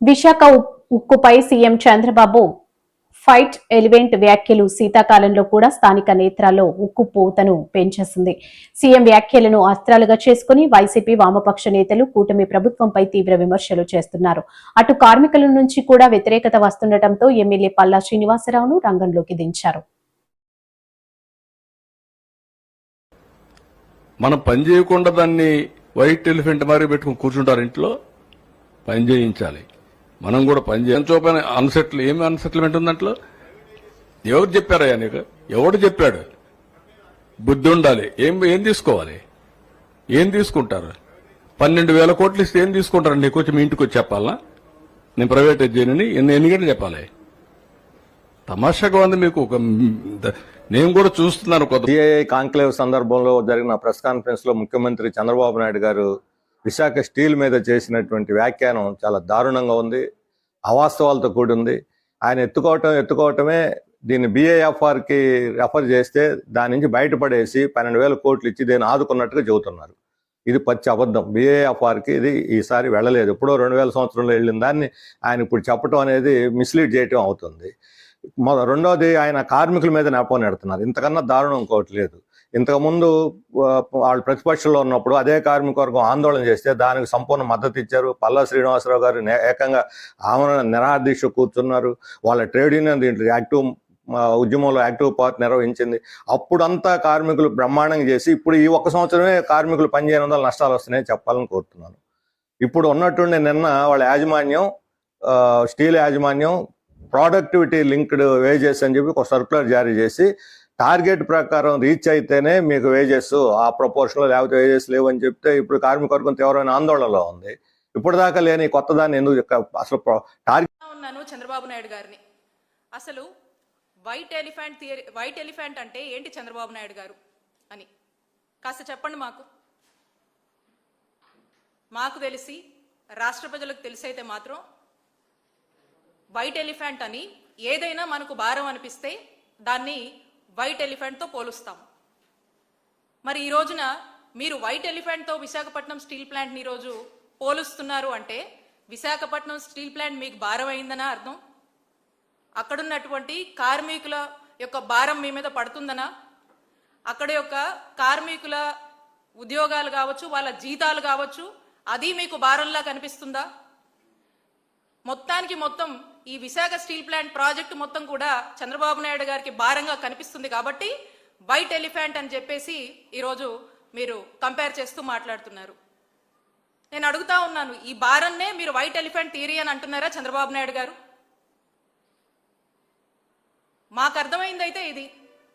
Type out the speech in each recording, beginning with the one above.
విశాఖ ఉక్కుపై CM Chandrababu fight elephant వ్యాఖ్యలు శీతాకాలంలో కూడా స్థానిక నేత్రాల్లో ఉక్కు పూతను పెంచేసింది. సీఎం వ్యాఖ్యలను అస్త్రాలుగా చేసుకుని వైసీపీ వామపక్ష నేతలు కూటమి ప్రభుత్వంపై తీవ్ర విమర్శలు చేస్తున్నారు. అటు కార్మికుల నుంచి కూడా వ్యతిరేకత వస్తుండటంతో ఎమ్మెల్యే పల్లా శ్రీనివాసరావును రంగంలోకి దించారు. మనం పని చేయకుండా దాన్ని వైట్ ఎలిఫెంట్ మరి పెట్టుకుని కూర్చుంటారు ఇంట్లో. పని చేయించాలి. మనం కూడా పని చూపని అన్సెటిల్ ఏమి అన్సెటిల్మెంట్ ఉంది దాంట్లో? ఎవరు చెప్పారయ్యా నీకు? ఎవడు చెప్పాడు? బుద్ధి ఉండాలి. ఏం ఏం తీసుకోవాలి? ఏం తీసుకుంటారు? పన్నెండు వేల కోట్లు ఇస్తే ఏం తీసుకుంటారు? నీకు వచ్చి మీ ఇంటికి వచ్చి చెప్పాలా నేను ప్రైవేట్ చేయనని ఎన్ని ఎన్ని గంటలు చెప్పాలి? తమాషాగా ఉంది మీకు ఒక నేను కూడా చూస్తున్నాను కొత్త కాంక్లేవ్ సందర్భంలో జరిగిన ప్రెస్ కాన్ఫరెన్స్లో ముఖ్యమంత్రి చంద్రబాబు నాయుడు గారు విశాఖ స్టీల్ మీద చేసినటువంటి వ్యాఖ్యానం చాలా దారుణంగా ఉంది అవాస్తవాలతో కూడి ఉంది ఆయన ఎత్తుకోవటం ఎత్తుకోవటమే దీన్ని బీఏఎఫ్ఆర్కి రెఫర్ చేస్తే దాని నుంచి బయటపడేసి పన్నెండు వేల కోట్లు ఇచ్చి దీన్ని ఆదుకున్నట్టుగా చెబుతున్నారు. ఇది పచ్చి అబద్ధం. బిఏఎఫ్ఆర్కి ఇది ఈసారి వెళ్ళలేదు. ఎప్పుడో రెండు వేల సంవత్సరంలో వెళ్ళిన దాన్ని ఆయన ఇప్పుడు చెప్పడం అనేది మిస్లీడ్ చేయటం అవుతుంది. మొ- రెండోది ఆయన కార్మికుల మీద నెపం నెడుతున్నారు. ఇంతకన్నా దారుణం ఇంకోటి లేదు. ఇంతకుముందు వాళ్ళు ప్రతిపక్షంలో ఉన్నప్పుడు అదే కార్మికవర్గం ఆందోళన చేస్తే దానికి సంపూర్ణ మద్దతు ఇచ్చారు. పల్లా శ్రీనివాసరావు గారు ఏకంగా ఆమె నిరాదీక్ష కూర్చున్నారు. వాళ్ళ ట్రేడ్ యూనియన్ దీంట్లో యాక్టివ్ ఉద్యమంలో యాక్టివ్ పార్ట్ నిర్వహించింది. అప్పుడంతా కార్మికులు బ్రహ్మాండంగా చేసి ఇప్పుడు ఈ ఒక్క సంవత్సరమే కార్మికులు పనిచేయడం వల్ల నష్టాలు వస్తున్నాయని చెప్పాలని కోరుతున్నాను. ఇప్పుడు ఉన్నట్టుండి నిన్న వాళ్ళ యాజమాన్యం స్టీల్ యాజమాన్యం ప్రొడక్టివిటీ లింక్డ్ వేజెస్ అని చెప్పి ఒక సర్కులర్ జారీ చేసి టార్గెట్ ప్రకారం రీచ్ అయితేనే మీకు వేజెస్ ఆ ప్రపోర్షన్లో లేకపోతే వేజెస్ లేవు అని చెప్తే ఇప్పుడు కార్మిక వర్గం తీవ్రమైన ఆందోళనలో ఉంది. ఇప్పుడు దాకా లేని కొత్త దాన్ని ఎందుకు అసలు టార్గెట్ ఉన్నాను చంద్రబాబు నాయుడు గారిని? అసలు white elephant theory white elephant అంటే ఏంటి చంద్రబాబు నాయుడు గారు అని? కాస్త చెప్పండి మాకు. మాకు తెలిసి రాష్ట్ర ప్రజలకు తెలిసైతే మాత్రం వైట్ ఎలిఫెంట్ అని ఏదైనా మనకు భారం అనిపిస్తే దాన్ని వైట్ ఎలిఫెంట్తో పోలుస్తాం. మరి ఈ రోజున మీరు వైట్ ఎలిఫెంట్తో విశాఖపట్నం స్టీల్ ప్లాంట్ని ఈరోజు పోలుస్తున్నారు అంటే విశాఖపట్నం స్టీల్ ప్లాంట్ మీకు భారం అయిందనా అర్థం? అక్కడున్నటువంటి కార్మికుల యొక్క భారం మీ మీద పడుతుందనా? అక్కడ యొక్క కార్మికుల ఉద్యోగాలు కావచ్చు వాళ్ళ జీతాలు కావచ్చు అది మీకు భారంలా కనిపిస్తుందా? మొత్తానికి మొత్తం ఈ విశాఖ స్టీల్ ప్లాంట్ ప్రాజెక్టు మొత్తం కూడా చంద్రబాబు నాయుడు గారికి భారంగా కనిపిస్తుంది కాబట్టి వైట్ ఎలిఫెంట్ అని చెప్పేసి ఈరోజు మీరు కంపేర్ చేస్తూ మాట్లాడుతున్నారు. నేను అడుగుతా ఉన్నాను ఈ భారన్నే మీరు వైట్ ఎలిఫెంట్ థియరీ అని అంటున్నారా చంద్రబాబు నాయుడు గారు? మాకు అర్థమైందైతే ఇది.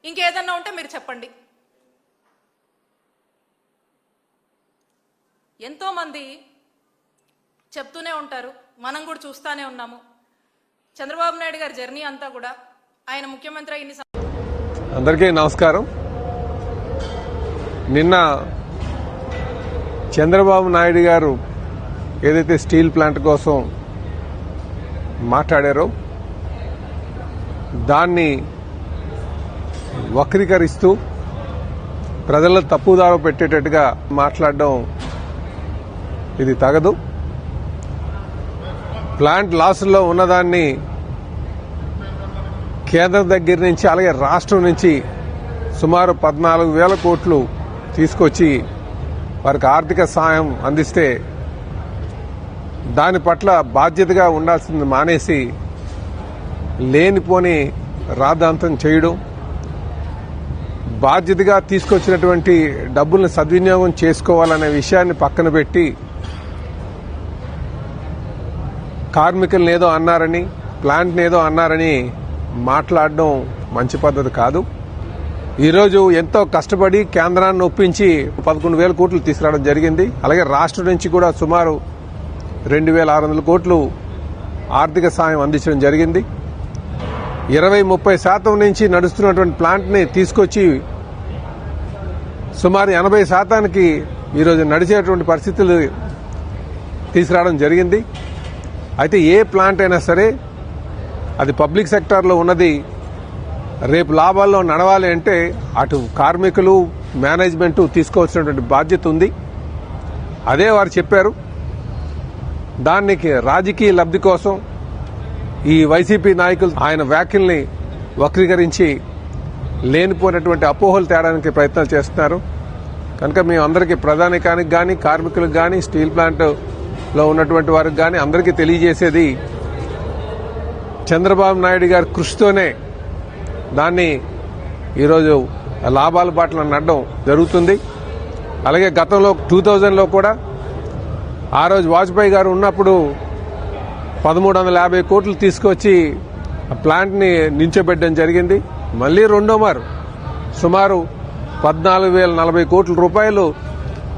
ఇంకేదన్నా ఉంటే మీరు చెప్పండి. ఎంతోమంది చెప్తూనే ఉంటారు మనం కూడా చూస్తూనే ఉన్నాము. చంద్రబాబు నాయుడు గారి జర్నీ అంతా కూడా ఆయన ముఖ్యమంత్రి అయిన అందరికీ నమస్కారం. నిన్న చంద్రబాబు నాయుడు గారు ఏదైతే స్టీల్ ప్లాంట్ కోసం మాట్లాడారో దాన్ని వక్రీకరిస్తూ ప్రజల తప్పుదారు పెట్టేటట్టుగా మాట్లాడడం ఇది తగదు. ప్లాంట్ లాసుల్లో ఉన్నదాన్ని కేంద్రం దగ్గర నుంచి అలాగే రాష్ట్రం నుంచి సుమారు పద్నాలుగు వేల కోట్లు తీసుకొచ్చి వారికి ఆర్థిక సాయం అందిస్తే దాని పట్ల బాధ్యతగా ఉండాల్సింది మానేసి లేనిపోని రాద్ధాంతం చేయడం బాధ్యతగా తీసుకొచ్చినటువంటి డబ్బుల్ని సద్వినియోగం చేసుకోవాలనే విషయాన్ని పక్కన పెట్టి కార్మికులను ఏదో అన్నారని ప్లాంట్ని ఏదో అన్నారని మాట్లాడడం మంచి పద్ధతి కాదు. ఈరోజు ఎంతో కష్టపడి కేంద్రాన్ని ఒప్పించి పదకొండు వేల కోట్లు తీసుకురావడం జరిగింది. అలాగే రాష్ట్రం నుంచి కూడా సుమారు రెండు వేల ఆరు వందల కోట్లు ఆర్థిక సాయం అందించడం జరిగింది. ఇరవై ముప్పై శాతం నుంచి నడుస్తున్నటువంటి ప్లాంట్ని తీసుకొచ్చి సుమారు ఎనభై శాతానికి ఈరోజు నడిచేటువంటి పరిస్థితులు తీసుకురావడం జరిగింది. అయితే ఏ ప్లాంట్ అయినా సరే అది పబ్లిక్ సెక్టార్లో ఉన్నది రేపు లాభాల్లో నడవాలి అంటే అటు కార్మికులు మేనేజ్మెంటు తీసుకోవాల్సినటువంటి బాధ్యత ఉంది. అదే వారు చెప్పారు దానికి రాజకీయ లబ్ధి కోసం ఈ వైసీపీ నాయకులు ఆయన వ్యాఖ్యల్ని వక్రీకరించి లేనిపోయినటువంటి అపోహలు తేడానికి ప్రయత్నాలు చేస్తున్నారు. కనుక మేము అందరికీ ప్రధానికానికి కానీ కార్మికులకు కానీ స్టీల్ ప్లాంట్ లో ఉన్నటువంటి వారికి కానీ అందరికీ తెలియజేసేది చంద్రబాబు నాయుడు గారి కృషితోనే దాన్ని ఈరోజు లాభాల బాటలు నడడం జరుగుతుంది. అలాగే గతంలో టూ థౌజండ్లో కూడా ఆ రోజు వాజ్పేయి గారు ఉన్నప్పుడు పదమూడు వందల యాభై కోట్లు తీసుకొచ్చి ఆ ప్లాంట్ని నించోబెట్టడం జరిగింది. మళ్ళీ రెండో మారు సుమారు పద్నాలుగు వేల నలభై కోట్ల రూపాయలు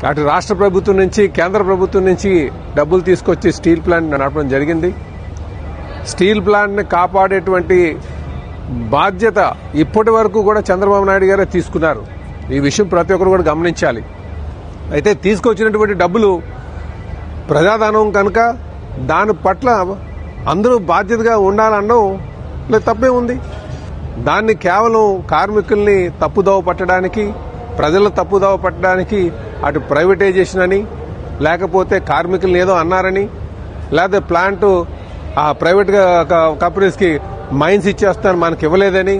అటు రాష్ట్ర ప్రభుత్వం నుంచి కేంద్ర ప్రభుత్వం నుంచి డబ్బులు తీసుకొచ్చి స్టీల్ ప్లాంట్ నడపడం జరిగింది. స్టీల్ ప్లాంట్ని కాపాడేటువంటి బాధ్యత ఇప్పటి వరకు కూడా చంద్రబాబు నాయుడు గారే తీసుకున్నారు. ఈ విషయం ప్రతి ఒక్కరు కూడా గమనించాలి. అయితే తీసుకొచ్చినటువంటి డబ్బులు ప్రజాధనం కనుక దాని పట్ల అందరూ బాధ్యతగా ఉండాలనడం లేదు తప్పే ఉంది. దాన్ని కేవలం కార్మికుల్ని తప్పుదోవ పట్టడానికి ప్రజలను తప్పుదోవ పట్టడానికి అటు ప్రైవేటైజేషన్ అని లేకపోతే కార్మికుల్ని ఏదో అన్నారని లేకపోతే ప్లాంట్ ఆ ప్రైవేట్ కంపెనీస్కి మైన్స్ ఇచ్చేస్తాను మనకి ఇవ్వలేదని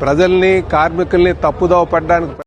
ప్రజల్ని కార్మికుల్ని తప్పుదోవ పడ్డానికి